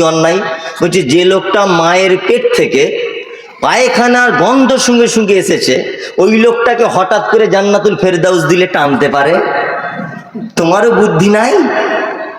কি অন্যায়? বলছি, যে লোকটা মায়ের পেট থেকে পায়খানার গন্ধ সঙ্গে সঙ্গে এসেছে, ওই লোকটাকে হঠাৎ করে জান্নাতুল ফেরদাউস দিলে টানতে পারে? তোমারও বুদ্ধি নাই?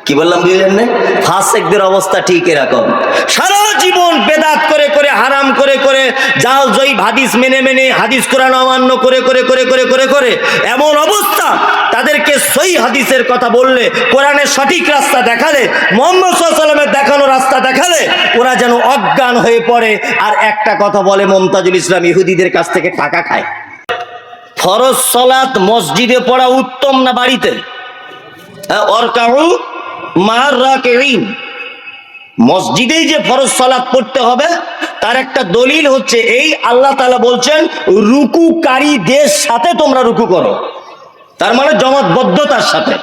কি বললাম বুঝলেন না? ফাসেকদের অবস্থা ঠিক এরকম। সারা জীবন বেদাত করে করে হারাম করে করে জাল জয়ী হাদিস মেনে মেনে হাদিস কোরআন অমান্য করে করে করে করে করে করে এমন অবস্থা তাদেরকে সই হাদিসের কথা বললে কোরআনের সঠিক রাস্তা দেখালে মোহাম্মদ সাল্লামের দেখানো রাস্তা দেখালে ওরা যেন অজ্ঞান হয়ে পড়ে। আর একটা কথা বলে মমতাজুল ইসলাম ইহুদিদের কাছ থেকে টাকা খায়। ফরজ সলাত মসজিদে পড়া উত্তম না বাড়িতে? হ্যাঁ, অরকাউ রাকিন মসজিদেই যে ফরজ সালাত পড়তে হবে, তার একটা দলিল হচ্ছে এই, আল্লাহ তালা বলছেন রুকুকারীদের সাথে তোমরা রুকু করো। তার মানে জমাতবদ্ধতার সাথে।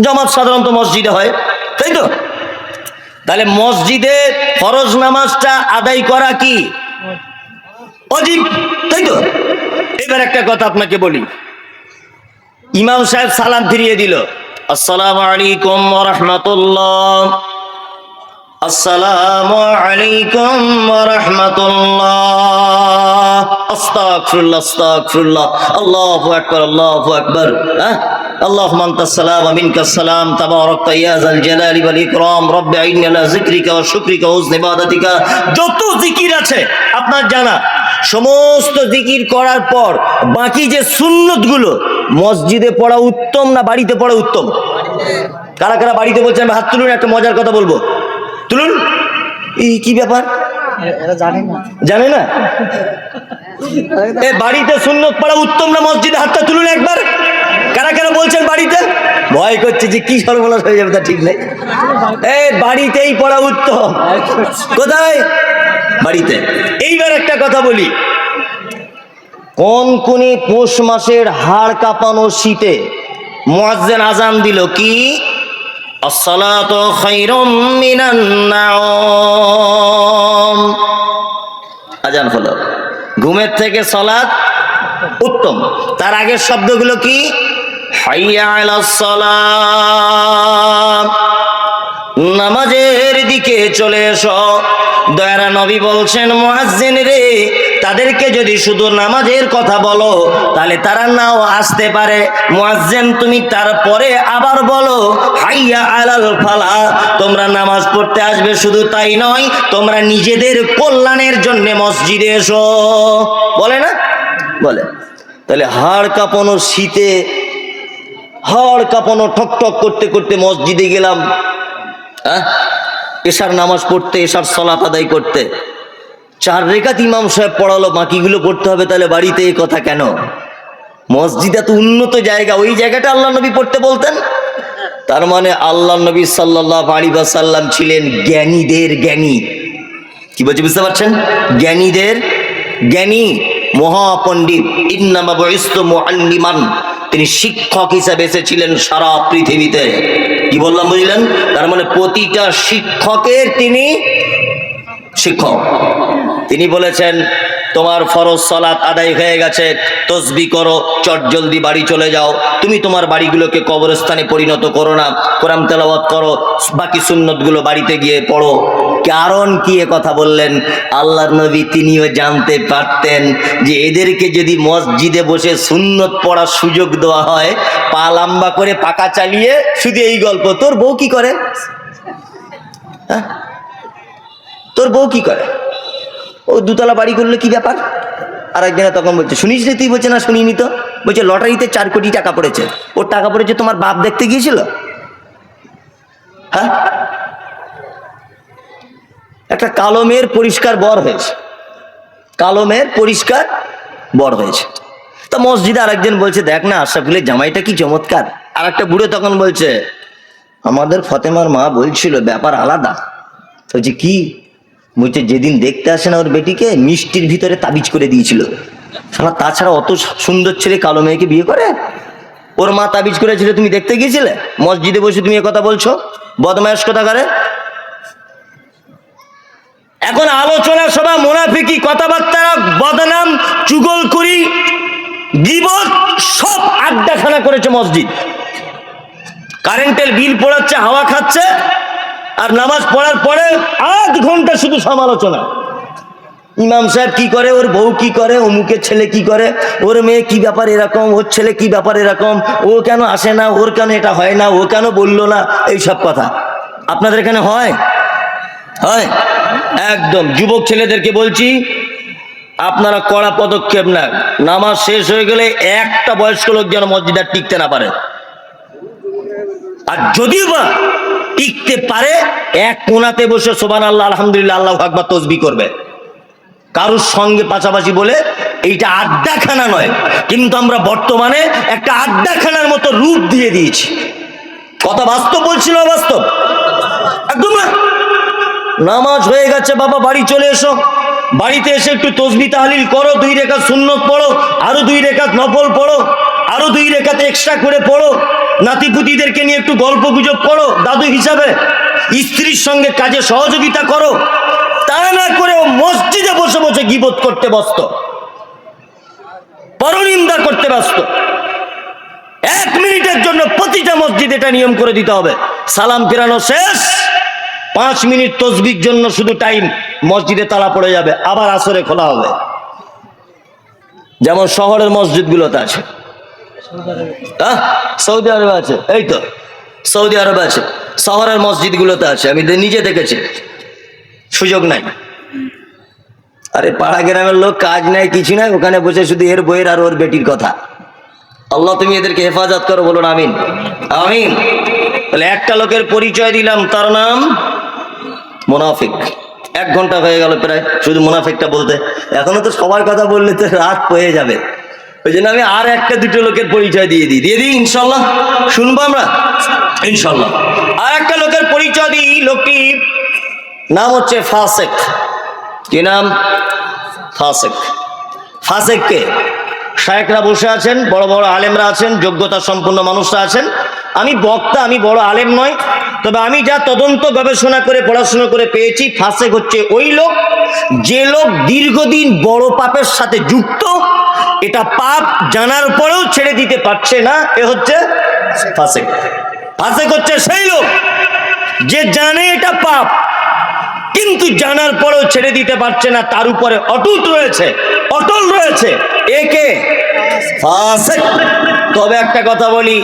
জমাত সাধারণত মসজিদে হয়, তাই তো? তাহলে মসজিদে ফরজ নামাজটা আদায় করা কি? অজীব, তাই তো? এবার একটা কথা আপনাকে বলি। ইমাম সাহেব সালাম ফিরিয়ে দিল। আসসালামু আলাইকুম ওয়া রাহমাতুল্লাহ আসসালামু আলাইকুম ওয়া রাহমাতুল্লাহ আস্তাগফিরুল্লাহ আস্তাগফিরুল্লাহ আল্লাহু আকবার আল্লাহু আকবার হ্যাঁ اللهم انت السلام ومنك السلام تبارك يا ذا الجلال والاكرام رب اعنا على ذكرك وشكرك وحسن عبادتك যত জিকির আছে আপনার জানা সমস্ত জিকির করার পর বাকি যে সুন্নতগুলো মসজিদে পড়া উত্তম না বাড়িতে পড়া উত্তম? কারা কারা বাড়িতে বলছেন আমি হাত তুলুন একটা মজার কথা বলব। তুলুন। এই কি ব্যাপার? জানে না। জানে না? এ বাড়িতে সুন্নত পড়া উত্তম না মসজিদে হাতটা তুলুন একবার। কারা কারা বলছেন বাড়িতে? ভয় করছে যে কি সর্বনাশ হয়ে যাবে তা ঠিক নেই। এ বাড়িতেই পড়া উত্তম। কোথায়? বাড়িতে। এইবার একটা কথা বলি। কোন কোনে পৌষ মাসের হাড় কাঁপানো শীতে মুয়াজ্জিন আজান দিল কি? আজান হলো। ঘুমের থেকে সলাৎ উত্তম। তার আগের শব্দগুলো কি? নামাজের দিকে চলে এসো। দয়ারা নবী বলছেন, মুয়াজ্জিন রে, তাদেরকে যদি শুধু নামাজের কথা বলো, তাহলে তারা নাও আসতে পারে। মুয়াজ্জিন, তুমি তারপরে আবার বলো, হাইয়া আলাল ফালা, তোমরা নামাজ পড়তে আসবে শুধু তাই নয়, তোমরা নিজেদের কল্যাণের জন্য মসজিদে এসো। বলে না? বলে। তাহলে হাড় কাঁপানো শীতে, হাড় কাঁপানো ঠক ঠক করতে করতে মসজিদে গেলাম। হ্যাঁ এশার নামাজ পড়তে, এশার সলাত আদায় করতে। চার রেখাত ইমাম সাহেব পড়ালো, বাকিগুলো পড়তে হবে তাহলে বাড়িতে এই কথা কেন? মসজিদ এত উন্নত জায়গা, ওই জায়গাটা আল্লাহ নবী পড়তে বলতেন? তার মানে আল্লাহ নবী সাল্লাহ আলী সাল্লাম ছিলেন জ্ঞানীদের জ্ঞানী। কি বলছে, বুঝতে পারছেন? জ্ঞানীদের জ্ঞানী, মহাপণ্ডিত। ইন্নামা বয়স্ত মুআল্লিমান। তিনি শিক্ষক হিসাবে এসেছিলেন সারা পৃথিবীতে। কি বললাম, বুঝলেন? তার মানে প্রতিটা শিক্ষকের তিনি শিক্ষক। তিনি বলেছেন তোমার ফরজ সালাত আদায় হয়ে গেছে, তসবি করো, চট জলদি বাড়ি চলে যাও। তুমি তোমার বাড়িগুলোকে কবরস্থানে পরিণত করো না। কোরআন তেলাওয়াত করো, বাকি সুন্নতগুলো বাড়িতে গিয়ে পড়ো। কারণ কি এ কথা বললেন? আল্লাহ নবী তিনিও জানতে পারতেন যে এদেরকে যদি মসজিদে বসে সুন্নত পড়ার সুযোগ দেওয়া হয়, পা লম্বা করে পাকা চালিয়ে শুধু এই গল্প, তোর বউ কি করে? হ্যাঁ? তোর বউ কি করে? ও দুতলা বাড়ি করলে কি ব্যাপার? আর একজনে তখন বলছে, শুনিস রে তুই? বলছে, না, শুনিনি তো। বলছে, লটারিতে চার কোটি টাকা পড়েছে। ওর টাকা পড়েছে তোমার বাপ দেখতে গিয়েছিল? হ্যাঁ? একটা কালো মেয়ের পরিষ্কার বর হয়েছে। কালো মেয়ের পরিষ্কার বর হয়েছে। তা মসজিদে আরেকজন বলছে, দেখ না, আশরাফুলের জামাইটা কি চমৎকার। আর একটা বুড়ো তখন বলছে, আমাদের ফতেমার মা বলছিল, ব্যাপার আলাদা। বলছে, কি? বলছে যেদিন দেখতে আসে না ওর বেটিকে, মিষ্টির ভিতরে তাবিজ করে দিয়েছিল। শালা, তাছাড়া অত সুন্দর ছেলে কালো মেয়েকে বিয়ে করে? ওর মা তাবিজ করেছিল, তুমি দেখতে গিয়েছিলে? মসজিদে বসে তুমি কথা বলছো? বদমায়াস কথা করে এখন আলোচনা সভা, মোনাফিকি কথাবার্তা, বদনাম চুগল করি গিবত, সব আড্ডাখানা করেছে মসজিদ। কারেন্টের বিল পড়াচ্ছে, হাওয়া খাচ্ছে আর নামাজ পড়ার পরে আধ ঘণ্টা শুধু সমালোচনা। ইমাম সাহেব কি করে? ওর বউ কি করে? অমুকের ছেলে কি করে? ওর মেয়ে কি ব্যাপার এরকম? ওর ছেলে কি ব্যাপার এরকম? ও কেন আসে না? ওর কেন এটা হয় না? ও কেন বলল না? এই সব কথা। আপনাদের এখানে হয়? হয়? একদম। যুবক ছেলেদেরকে বলছি, আপনারা কড়া পদক্ষেপ নেন। নামাজ শেষ হয়ে গেলে একটা বয়স্ক লোক যেন মসজিদে আর টিকতে না পারে। আর যদিও বা টিকতে পারে, এক কোনাতে বসে সোবান আল্লাহ আলহামদুলিল্লাহ, আল্লাহ আকবার তসবি করবে। কারোর সঙ্গে পাশাপাশি বলে, এইটা আড্ডাখানা নয়, কিন্তু আমরা বর্তমানে একটা আড্ডাখানার মতো রূপ দিয়ে দিয়েছি। কথা বাস্তব বলছিল বাস্তব? একদম না? নামাজ হয়ে গেছে, বাবা, বাড়ি চলে এসো। বাড়িতে এসে একটু তসবি তাহলিল করো, দুই রেখা সুন্নত পড়ো, আরও দুই রেখা নফল পড়ো। আরও দুই রেখাতে এক্সট্রা করে পড়ো। নাতিপুতিদেরকে নিয়ে একটু গল্প গুজব করো, দাদু হিসাবে। স্ত্রীর সঙ্গে কাজে সহযোগিতা করো। তা না করে মসজিদে বসে বসে গিবোধ করতে ব্যস্ত। পরনিন্দা করতে ব্যস্ত। এক মিনিটের জন্য প্রতিটা মসজিদ এটা নিয়ম করে দিতে হবে। সালাম ফেরানো শেষ। পাঁচ মিনিট তসবির জন্য শুধু টাইম মসজিদে তালা পড়ে যাবে, আবার আসরে খোলা হবে। যেমন শহরের মসজিদগুলোতে আছে? সৌদি আরবে আছে। এই তো, সৌদি আরবে আছে। শহরের মসজিদগুলোতে আছে, আমি নিজে দেখেছি। সুযোগ নাই। আরে পাড়া গ্রামের লোক কাজ নাই কিছু নাই ওখানে বসে শুধু এর বইয়ের আর ওর বেটির কথা। আল্লাহ, তুমি এদেরকে হেফাজত করো, বলুন, আমিন। আমিন। তাহলে একটা লোকের পরিচয় দিলাম, তার নাম মুনাফিক। এক ঘণ্টা হয়ে গেল প্রায়, শুধু মুনাফিকটা বলতে। এখনও তো সবার কথা বললে তো রাত হয়ে যাবে। ওই জন্য আমি আর একটা দুটো লোকের পরিচয় দিয়ে দিই। দিয়ে দিই, ইনশাল্লাহ। শুনব আমরা? ইনশাল্লাহ। আর একটা লোকের পরিচয় দিই, লোকটি নাম হচ্ছে ফাসেক। কি নাম? ফাসেক। ফাসেক কে? শায়েকরা বসে আছেন, বড় বড় আলেমরা আছেন, যোগ্যতা সম্পন্ন মানুষরা আছেন। আমি বক্তা, আমি বড় আলেম নয়, তবে আমি যা তদন্ত গবেষণা করে, পড়াশোনা করে পেয়েছি, ফাসেক হচ্ছে ওই লোক, যে লোক দীর্ঘদিন বড় পাপের সাথে যুক্ত এটা পাপ জানার পরেও ছেড়ে দিতে পারছে না, এ হচ্ছে ফাসেক। ফাসেক হচ্ছে সেই লোক যে জানে এটা পাপ, কিন্তু জানার পরেও ছেড়ে দিতে পারছে না, তার উপরে অটুট রয়েছে, অটল রয়েছে। একে ফাসেক। তবে একটা কথা বলি,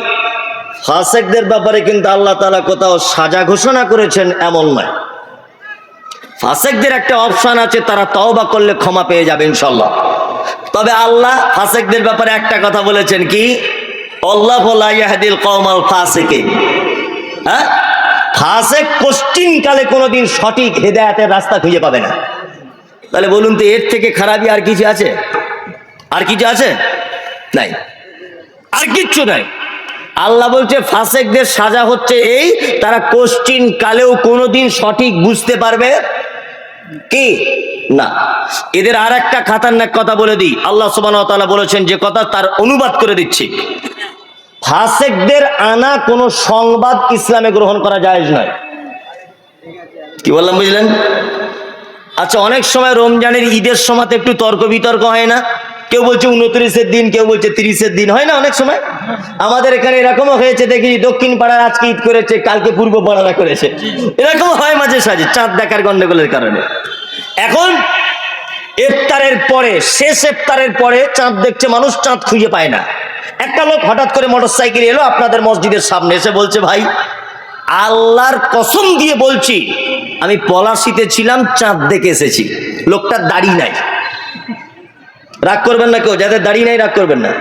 ফাসেকদের ব্যাপারে কিন্তু আল্লাহ তালা কোথাও সাজা ঘোষণা করেছেন এমন নয়। ফাসেকদের একটা অপশন আছে, তারা তওবা করলে ক্ষমা পেয়ে যাবে ইনশাল্লাহ তবে আল্লাহ ফাসেকদের ব্যাপারে একটা কথা বলেছেন কি? আল্লাহ ইয়াহদিল কওমাল ফাসিকে হ্যাঁ? ফাসেক কোশ্চিন কালে কোনোদিন সঠিক হেদায়েতের রাস্তা খুঁজে পাবে না। তাহলে বলুন তো, এর থেকে খারাপই আর কিছু আছে? আর কিছু আছে? নাই। আর কিচ্ছু নাই। আল্লাহ বলছে, ফাসেকদের সাজা হচ্ছে এই, তারা কোশ্চিন কালেও কোনোদিন সঠিক বুঝতে পারবে কি? না। এদের আর একটা খাতারনাক কথা বলে দিই। আল্লাহ সুবান বলেছেন যে কথা তার অনুবাদ করে দিচ্ছি। ফাসেকদের আনা কোনো সংবাদ ইসলামে গ্রহণ করা যায় নয়। কি বললাম, বুঝলেন? আচ্ছা অনেক সময় রমজানের ঈদের সময় একটু তর্ক বিতর্ক হয় না? কেউ বলছে উনত্রিশের দিন, কেউ বলছে তিরিশের দিন। হয় না অনেক সময়? আমাদের এখানে এরকমও হয়েছে, দেখি দক্ষিণ পাড়ার আজকে ঈদ করেছে, কালকে পূর্ব পাড়ারা করেছে। এরকম হয় মাঝে সাঝে, চাঁদ দেখার গন্ডগোলের কারণে। এখন ইফতারের পরে, শেষ ইফতারের পরে চাঁদ দেখছে, মানুষ চাঁদ খুঁজে পায় না। একটা লোক হঠাৎ করে মোটর সাইকেল এলো আপনাদের মসজিদের সামনে, এসে বলছে, ভাই, আল্লাহর কসম দিয়ে বলছি, আমি পলাশিতে ছিলাম, চাঁদ দেখে এসেছি। লোকটার দাড়ি নাই। রাগ করবেন না কেউ? যাদের দাড়ি নাই, রাগ করবেন না।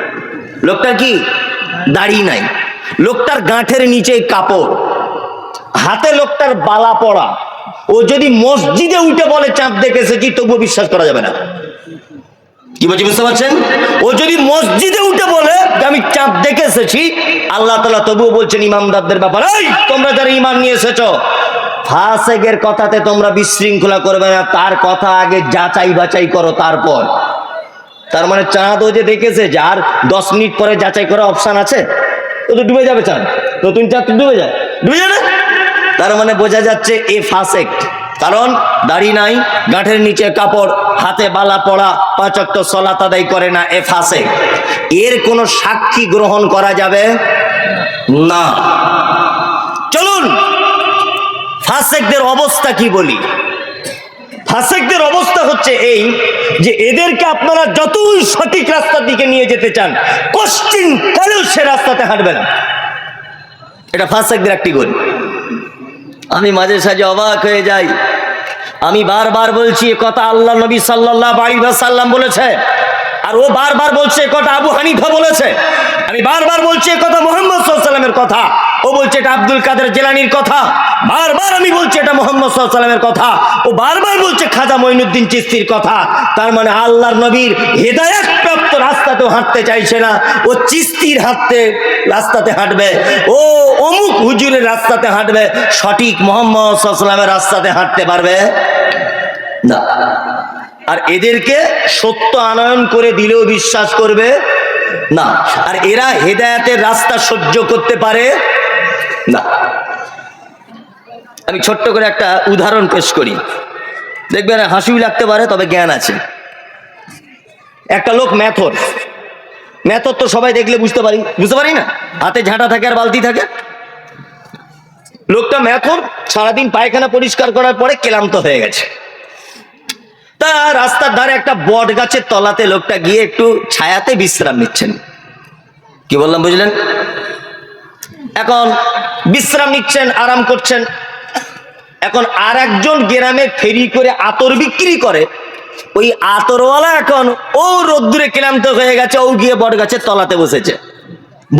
লোকটার কি? দাড়ি নাই। লোকটার গাঁঠের নিচে কাপড়। হাতে লোকটার বালা পড়া ও যদি মসজিদে উঠে বলে, চাঁদ দেখে এসেছি তবুও বিশ্বাস করা যাবে না। কি বলছি, বুঝতে পারছেন? ও যদি মসজিদে উঠে বলে আমি চাঁদ দেখে এসেছি আল্লাহ তালা তবুও বলছেন ইমামদারদের ব্যাপারে তোমরা যারা ইমান নিয়ে এসেছ, ফাসেকের কথাতে তোমরা বিশৃঙ্খলা করবে না, তার কথা আগে যাচাই বাছাই করো তারপর। তার মানে চাঁদ ও যে দেখেছে যার দশ মিনিট পরে যাচাই করা অপশান আছে? ও তো ডুবে যাবে চাঁদ। নতুন চাঁদ ডুবে যায়। ডুবে যায় না তার মানে বোঝা যাচ্ছে এ ফাসেক কারণ দাড়ি নাই, গাঁঠের নিচে কাপড়, হাতে বালা পড়া পাঁচক্ত সলাত আদায় করে না এ ফাসেক এর কোনো সাক্ষী গ্রহণ করা যাবে? না। চলুন ফাসেকদের অবস্থা কি বলি? ফাসেকদের অবস্থা হচ্ছে এই যে এদেরকে আপনারা যতই সঠিক রাস্তার দিকে নিয়ে যেতে চান কষ্টিন কালেও সে রাস্তাতে হাঁটবে না। এটা ফাসেকদের একটি গুণ আমি মাঝে সাঝে অবাক হয়ে যাই। আমি বারবার বলছি কথা আল্লাহ নবী সাল্লাল্লাহু আলাইহি সাল্লাম বলেছে, আর ও বারবার বলছে কথা আবু হানিফা বলেছে। আমি বারবার বলছি কথা মোহাম্মদ সাল্লামের কথা। ও বলছে, এটা আব্দুল কাদের জেলানির কথা। বারবার আমি বলছি, এটা মোহাম্মদ সাল্লামের কথা। ও বারবার বলছে, খাজা মঈনুদ্দিন চিস্তির কথা। তার মানে আল্লাহর নবীর হেদায়েত রাস্তাতেও হাঁটতে চাইছে না। ও চিস্তির হাঁটতে রাস্তাতে হাঁটবে। ও অমুক হুজুরের রাস্তাতে হাঁটবে। সঠিক মোহাম্মদ সাল্লামের রাস্তাতে হাঁটতে পারবে? না। আর এদেরকে সত্য আনয়ন করে দিলেও বিশ্বাস করবে? না। আর এরা হেদায়াতের রাস্তা সহ্য করতে পারে? না। আমি ছোট্ট করে একটা উদাহরণ পেশ করি। দেখবেন হাসিও লাগতে পারে, তবে জ্ঞান আছে। একটা লোক ম্যাথর ম্যাথর তো সবাই দেখলে বুঝতে পারি। বুঝতে পারি না? হাতে ঝাঁটা থাকে আর বালতি থাকে। লোকটা ম্যাথর সারাদিন পায়খানা পরিষ্কার করার পরে ক্লান্ত হয়ে গেছে। তা রাস্তার ধারে একটা বট গাছের তলাতে লোকটা গিয়ে একটু ছায়াতে বিশ্রাম নিচ্ছেন। কি বললাম, বুঝলেন? এখন বিশ্রাম নিচ্ছেন, আরাম করছেন। এখন আর একজন গ্রামে ফেরি করে আতর বিক্রি করে ওই আতরওয়ালা এখন ও রোদ্দুরে ক্লান্ত হয়ে গেছে, ও গিয়ে বট গাছের তলাতে বসেছে।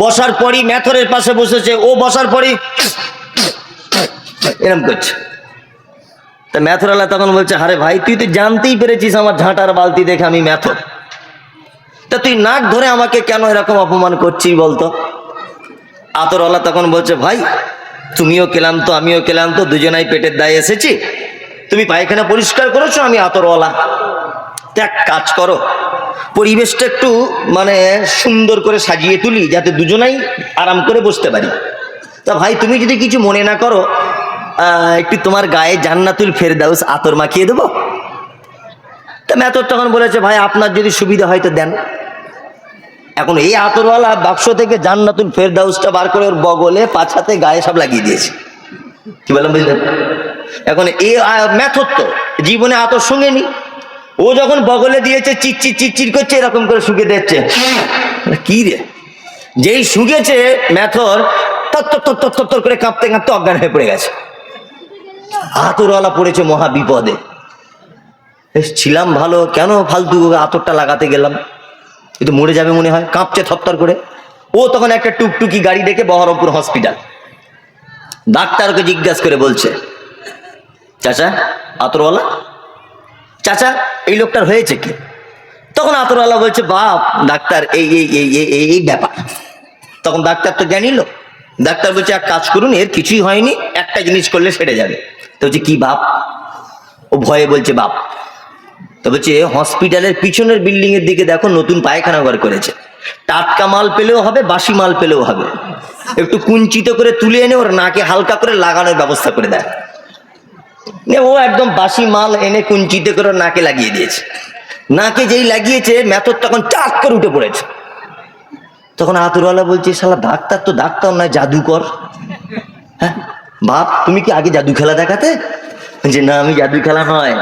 বসার পরই ম্যাথরের পাশে বসেছে, ও বসার পরই এরম করছে। তা ম্যাথরওয়ালা তখন বলছে, আরে ভাই, তুই তো জানতেই পেরেছিস আমার ঝাঁটার বালতি দেখে আমি ম্যাথর তা তুই নাক ধরে আমাকে কেন এরকম অপমান করছিস বলতো? আতরওয়ালা তখন বলছে, ভাই, তুমিও ক্লান্ত, আমিও ক্লান্ত, দুজনাই পেটের দায়ে এসেছি। তুমি পায়খানা পরিষ্কার করেছ, আমি আতরওয়ালা। এক কাজ করো, পরিবেশটা একটু মানে সুন্দর করে সাজিয়ে তুলি, যাতে দুজনাই আরাম করে বসতে পারি। তা ভাই, তুমি যদি কিছু মনে না করো একটু তোমার গায়ে জান্নাতুল ফেরদাউস আতর মাখিয়ে দেবো? তা মেথর তখন বলেছে, ভাই, আপনার যদি সুবিধা হয় তো দেন। এখন এই আতরওয়ালা বাক্স থেকে জান্নাতুল ফেরদাউসটা বার করে ওর বগলে পাছাতে গায়ে সব লাগিয়ে দিয়েছে। কি বললাম বুঝলেন এখন এ মেথড তো, জীবনে আতর সঙ্গে নি ও যখন বগলে দিয়েছে চিচ্চির চিচ্চির করছে, এরকম করে শুকে দিচ্ছে। কি রে? যেই শুকেছে মেথর তত্তর করে কাঁপতে কাঁপতে অজ্ঞান হয়ে পড়ে গেছে। আতরওয়ালা পড়েছে মহা বিপদে। ছিলাম ভালো, কেন ফালতু আতরটা লাগাতে গেলাম? কিন্তু মরে যাবে মনে হয়, কাঁপছে থরথর করে। ও তখন একটা টুকটুকি গাড়ি ডেকে বহরমপুর হসপিটাল। ডাক্তারকে জিজ্ঞাসা করে বলছে, চাচা, আতরওয়ালা? চাচা, এই লোকটার হয়েছে কি? তখন আতরওয়ালা বলছে, বাপ, ডাক্তার এই এই এই এই এই ব্যাপার। তখন ডাক্তার তো জানিল, ডাক্তার বলছে, এক কাজ করুন, এর কিছুই হয়নি, একটা জিনিস করলে সেরে যাবে। তো বলছে, কি বাপ? ও ভয়ে বলছে, বাপ, তো বলছে, হসপিটালের পিছনের বিল্ডিং এর দিকে দেখো, নতুন পায়খানা ঘর করেছে। টাটকা মাল পেলেও হবে, বাসি মাল পেলেও হবে। একটু কুঞ্চিত করে তুলে এনে ওর নাকে হালকা করে লাগানোর ব্যবস্থা করে দেয়। ও একদম বাসি মাল এনে কুঞ্চিত করে নাকে লাগিয়ে দিয়েছে। নাকে যেই লাগিয়েছে, মেথর তখন চাক করে উঠে পড়েছে। তখন আতুরওয়ালা বলছে, শালা, ডাক্তার তো ডাক্তার নয়, জাদুকর। হ্যাঁ? বাপ, তুমি কি আগে জাদু খেলা দেখাতে? যে না, আমি জাদু খেলা নয়।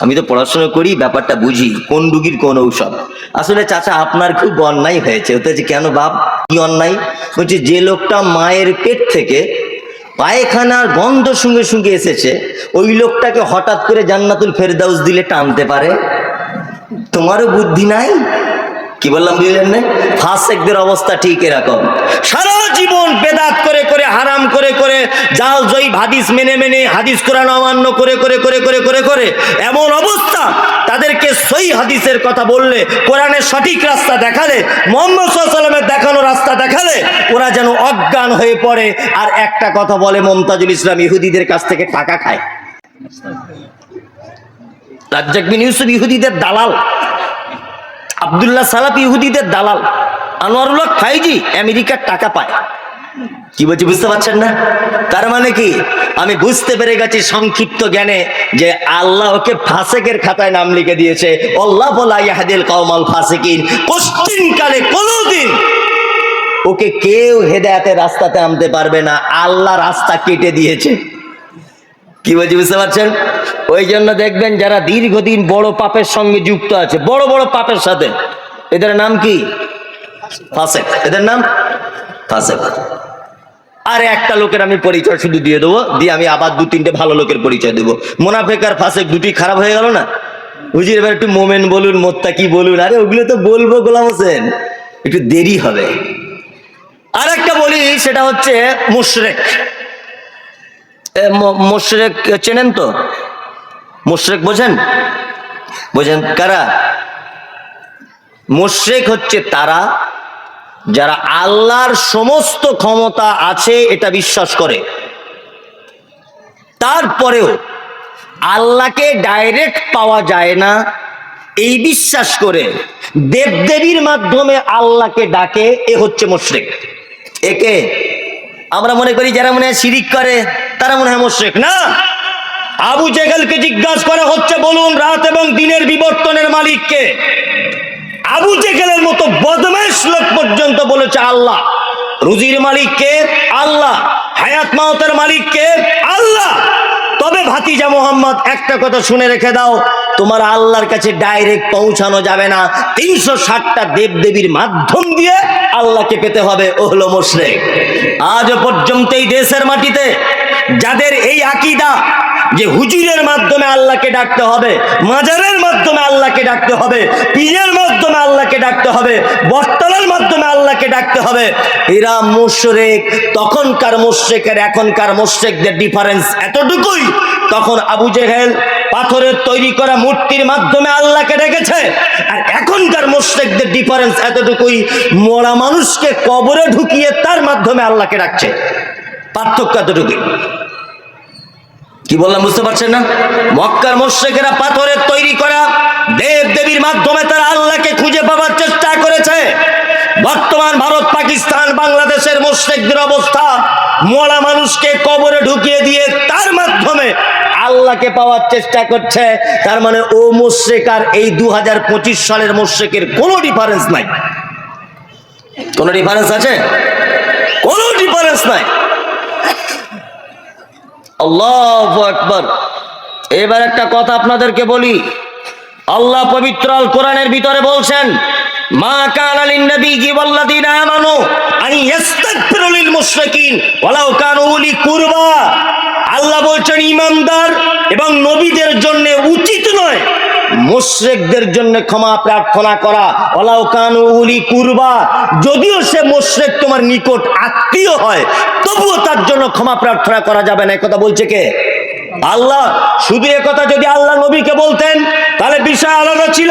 আমি তো পড়াশোনা করি, ব্যাপারটা বুঝি। কোন রুগীর কোন ঔষধ? আসলে চাচা, আপনার খুব অন্যায় হয়েছে। ওতে যে, কেন বাপ, কি অন্যায়? বলছে, যে লোকটা মায়ের পেট থেকে পায়খানার গন্ধ সঙ্গে সঙ্গে এসেছে। ওই লোকটাকে হঠাৎ করে জান্নাতুল ফেরদাউস দিলে টানতে পারে। তোমারও বুদ্ধি নাই? কি বললাম বুঝলেন না? একদের অবস্থা ঠিক এরকম। সারা জীবন বেদাত করে হাদিস মেনে মেনে, হাদিস কোরআন অমান্য করে করে করে করে করে করে এমন অবস্থা, তাদেরকে সই হাদিসের কথা বললে, কোরআনের সঠিক রাস্তা দেখালে, মোহাম্মদ সাল্লামের দেখানো রাস্তা দেখালে, ওরা যেন অজ্ঞান হয়ে পড়ে। আর একটা কথা বলে মমতাজুল ইসলাম, ইহুদিদের কাছ থেকে টাকা খায়। রাজ্জাক ইউসুফ ইহুদিদের দালাল। আবদুল্লাহ সালাফ ইহুদিদের দালাল। আনোয়ারুল্লাহ ফাইজি আমেরিকার টাকা পায়। কি বলছি বুঝতে পারছেন না? তার মানে কি? আমি বুঝতে পেরে গেছি সংক্ষিপ্ত জ্ঞানে যে আল্লাহ ওকে ফাসেকের খাতায় নাম লিখে দিয়েছে। আল্লাহ বলা ইয়াহাদিল কওমাল ফাসিকিন। কোশ্চিন কালে কোনোদিন ওকে কেউ হেদায়াতের রাস্তাতে আনতে পারবে না। আল্লাহ রাস্তা কেটে দিয়েছে। কি বলছি বুঝতে পারছেন? ওই জন্য দেখবেন যারা দীর্ঘদিন বড় পাপের সঙ্গে যুক্ত আছে, বড় বড় পাপের সাথে, এদের নাম কি? ফাসেক। এদের নাম? ফাসেক আর একটা লোকের আমি পরিচয় শুধু দিয়ে দেবো, দিয়ে আমি আবার দু তিনটে ভালো লোকের পরিচয় দেবো। মোনাফেক আর ফাসেক দুটি খারাপ হয়ে গেল না? বুঝি এবার একটু মোমেন বলুন মোত্তা কি বলুন। আরে ওগুলো তো বলব গোলাম হোসেন। একটু দেরি হবে। আর একটা বলি, সেটা হচ্ছে মুশরেক। মুশরেক চেনেন তো? মুশরেক বোঝেন? বোঝেন কারা? মুশরেক হচ্ছে তারা যারা আল্লাহর সমস্ত ক্ষমতা আছে, এটা বিশ্বাস করে। তারপরেও আল্লাহকে ডাইরেক্ট পাওয়া যায় না, এই বিশ্বাস করে দেবদেবীর মাধ্যমে আল্লাহকে ডাকে, এ হচ্ছে মুশরিক। একে আমরা মনে করি যারা মনে হয় শিরিক করে, তারা মনে হয় মুশরিক। না! আবু জেগেলকে জিজ্ঞাসা করা হচ্ছে, বলুন, রাত এবং দিনের বিবর্তনের মালিককে। আবু জেগেলের মতো বদমাশ লোক পর্যন্ত বলেছে আল্লাহ। রুজির মালিক কে? আল্লাহ। হায়াত মাওতের মালিককে আল্লাহ। তবে ভাতিজা মোহাম্মদ, একটা কথা শুনে রেখে দাও, তোমার আল্লাহর কাছে ডাইরেক্ট পৌঁছানো যাবে না। তিনশো ষাটটা দেবদেবীর মাধ্যম দিয়ে আল্লাহকে পেতে হবে, ও হলো মোশরেক। আজ পর্যন্ত এই দেশের মাটিতে যাদের এই আকিদা যে হুজুরের মাধ্যমে আল্লাহকে ডাকতে হবে, মাজারের মাধ্যমে আল্লাহকে ডাকতে হবে, পীরের মাধ্যমে আল্লাহকে ডাকতে হবে, বটতলার মাধ্যমে আল্লাহকে ডাকতে হবে। এরা মুশরেক, তখনকার মুশরেকের, এখনকার মুশরেকদের ডিফারেন্স এতটুকুই। তখন আবু জেহেল পাথরের তৈরি করা মূর্তির মাধ্যমে আল্লাহকে ডেকেছে। আর এখনকার মুশরেকদের ডিফারেন্স এতটুকুই, মরা মানুষকে কবরে ঢুকিয়ে তার মাধ্যমে আল্লাহকে ডাকছে। পার্থক্য এতটুকুই। কি বললাম বুঝতে পারছেন না? মক্কার মোশেকেরা পাথরের তৈরি করা দেব দেবীর মাধ্যমে তারা আল্লাহকে খুঁজে পাওয়ার চেষ্টা করেছে। বর্তমান ভারত, পাকিস্তান, বাংলাদেশের মোশেকদের অবস্থা, মরা মানুষকে কবরে ঢুকিয়ে দিয়ে তার মাধ্যমে আল্লাহকে পাওয়ার চেষ্টা করছে। তার মানে ও মোশেক আর এই দু হাজার পঁচিশ সালের মোশেকের কোনো ডিফারেন্স নাই। কোনো ডিফারেন্স আছে? কোনো ডিফারেন্স নাই। আল্লাহ আকবর। এবার একটা কথা আপনাদেরকে বলি। আল্লাহ পবিত্র আল কোরআনের ভিতরে বলছেন, মা উলি আল্লাহ বলছেন, ইমানদার এবং নবীদের জন্য উচিত নয় মুশরিকদের জন্য ক্ষমা প্রার্থনা করা। অলাউকান কানু উলি কুরবা। যদিও সে মুশ্রেক তোমার নিকট আত্মীয় হয়, তবুও তার জন্য ক্ষমা প্রার্থনা করা যাবে না। কথা বলছে কে? আল্লাহ, শুধু কথা যদি আল্লাহ নবীকে বলতেন, তাহলে বিষয় আলাদা ছিল।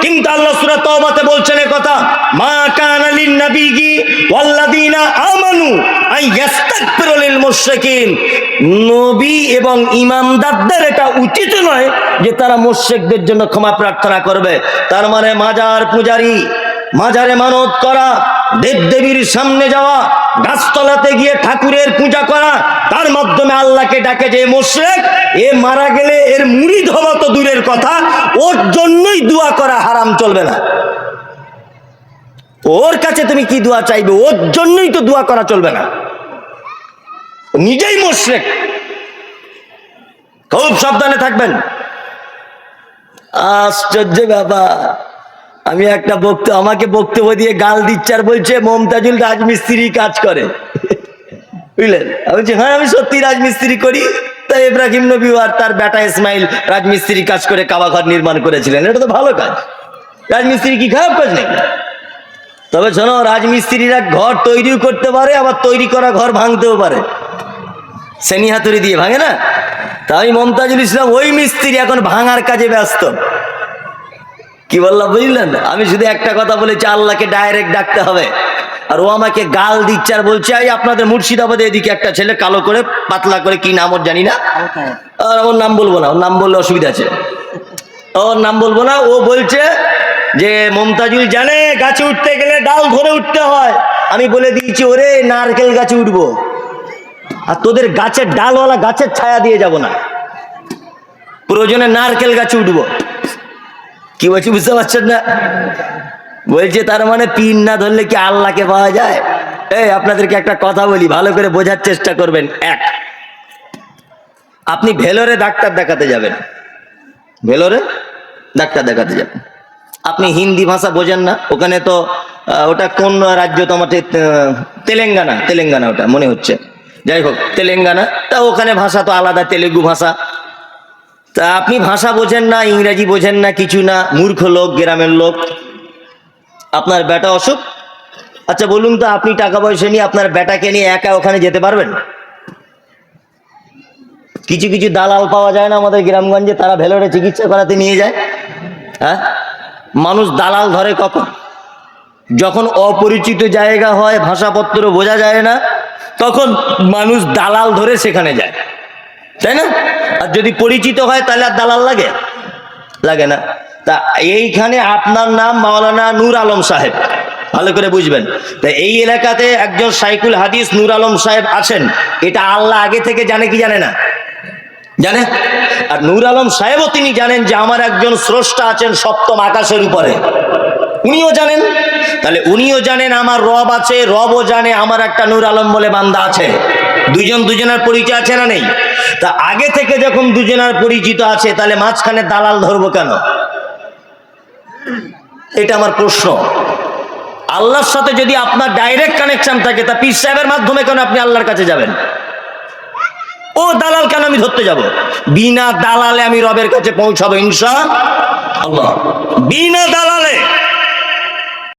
কিন্তু আল্লাহ সূরা তওবাতে বলছেন কথা, মা কানা লিন নাবিয়্যি ওয়াল্লাযিনা আমানু আন ইস্তাগফিরু লিল মুশরিকিন। নবী এবং ইমানদারদের এটা উচিত নয় যে তারা মুশরিকদের জন্য ক্ষমা প্রার্থনা করবে। তার মানে মাজার পূজারি, মাজারে মানত করা দেবদেবীর সামনে যাওয়া, গাছতলাতে গিয়ে ঠাকুরের পূজা করা, তার মাধ্যমে আল্লাহকে ডাকে যে মোশরেক এ মারা গেলে এর মুড়ি ধোয়া তো দূরের কথা, ওর জন্যই দোয়া করা হারাম চলবে না। ওর কাছে তুমি কি দোয়া চাইবে? ওর জন্যই তো দোয়া করা চলবে না। নিজেই মোশরেক খুব সাবধানে থাকবেন। আশ্চর্য ব্যাপার। আমি একটা বক্ত আমাকে বক্তব্য দিয়ে গাল দিচ্ছে আর বলছে, মমতাজুল রাজমিস্ত্রি কাজ করে। বুঝলেন? আমি বলছি হ্যাঁ আমি সত্যি রাজমিস্ত্রি করি। তাই ইব্রাহিম নবী আর তার বেটা ইসমাইল রাজমিস্ত্রি কাজ করে কাবা ঘর নির্মাণ করেছিলেন। এটা তো ভালো কাজ। রাজমিস্ত্রি কি খারাপ কাজ নাকি? তবে শোনো, রাজমিস্ত্রিরা ঘর তৈরিও করতে পারে, আবার তৈরি করা ঘর ভাঙতেও পারে। সেনি হাতুড়ি দিয়ে ভাঙে না? তাই মমতাজুল ইসলাম ওই মিস্ত্রি এখন ভাঙার কাজে ব্যস্ত। কি বললাম বুঝলেন? আমি শুধু একটা কথা বলেছি আল্লাহকে ডাইরেক্ট ডাকতে হবে। আর ও আমাকে গাল দিচ্ছে আর বলছে এই আপনাদের মুর্শিদাবাদে এদিকে একটা ছেলে কালো করে পাতলা করে কি নাম ওর জানি না? আর ওর নাম বলব না ওর নাম বললে অসুবিধা আছে। ওর নাম বলব না ও বলছে যে মমতাজুল জানে গাছে উঠতে গেলে ডাল ধরে উঠতে হয়। আমি বলে দিয়েছি ওরে নারকেল গাছে উঠবো। আর তোদের গাছের ডালওয়ালা গাছের ছায়া দিয়ে যাব না। প্রয়োজনে নারকেল গাছে উঠবো। কি বলছি বুঝতে পারছেন না? বলছে তার মানে পিন না ধরলে কি আল্লাহকে পাওয়া যায়? এই আপনাদেরকে একটা কথা বলি ভালো করে বোঝার চেষ্টা করবেন। এক আপনি ভেলোরে ডাক্তার দেখাতে যাবেন। ভেলোরে ডাক্তার দেখাতে যাবেন। আপনি হিন্দি ভাষা বোঝেন না ওখানে তো ওটা কোন রাজ্য তো আমার ঠিক, তেলেঙ্গানা তেলেঙ্গানা ওটা মনে হচ্ছে। যাই হোক তেলেঙ্গানা তা ওখানে ভাষা তো আলাদা তেলেগু ভাষা। তা আপনি ভাষা বোঝেন না, ইংরাজি বোঝেন না, কিছু না, মূর্খ লোক, গ্রামের লোক। আপনার বেটা অসুখ? আচ্ছা বলুন তো, আপনি টাকা পয়সা নিয়ে আপনার বেটাকে নিয়ে একা ওখানে যেতে পারবেন? কিছু কিছু দালাল পাওয়া যায় না আমাদের গ্রামগঞ্জে, তারা ভেলোরে চিকিৎসা করাতে নিয়ে যায়। হ্যাঁ? মানুষ দালাল ধরে কখন? যখন অপরিচিত জায়গা হয়, ভাষাপত্র বোঝা যায় না, তখন মানুষ দালাল ধরে সেখানে যায়। তাই না? আর যদি পরিচিত হয়, তাহলে আর দালাল লাগে? লাগে না। তা এইখানে আপনার নাম মাওলানা নূর আলম সাহেব। ভালো করে বুঝবেন। তা এই এলাকাতে একজন সাইকুল হাদিস নূর আলম সাহেব আছেন। এটা আল্লাহ আগে থেকে জানে কি জানে না? জানে? আর নূর আলম সাহেবও তিনি জানেন যে আমার একজন স্রষ্টা আছেন সপ্তম আকাশের উপরে। উনিও জানেন। তাহলে উনিও জানেন আমার রব আছে, রবও জানে আমার একটা নূর আলম বলে বান্দা আছে। দুজন দুজনের পরিচয় আছে না নেই? তা আগে থেকে যখন দুজনের পরিচিত আছে, তাহলে মাঝখানে দালাল ধরবো কেন? এটা আমার প্রশ্ন। আল্লাহর সাথে যদি আপনার ডাইরেক্ট কানেকশন থাকে, তা পীর সাহেবের মাধ্যমে কেন আপনি আল্লাহর কাছে যাবেন? ও দালাল কেন আমি ধরতে যাব? বিনা দালালে আমি রবের কাছে পৌঁছাবো, ইনশা আল্লাহ। বিনা দালালে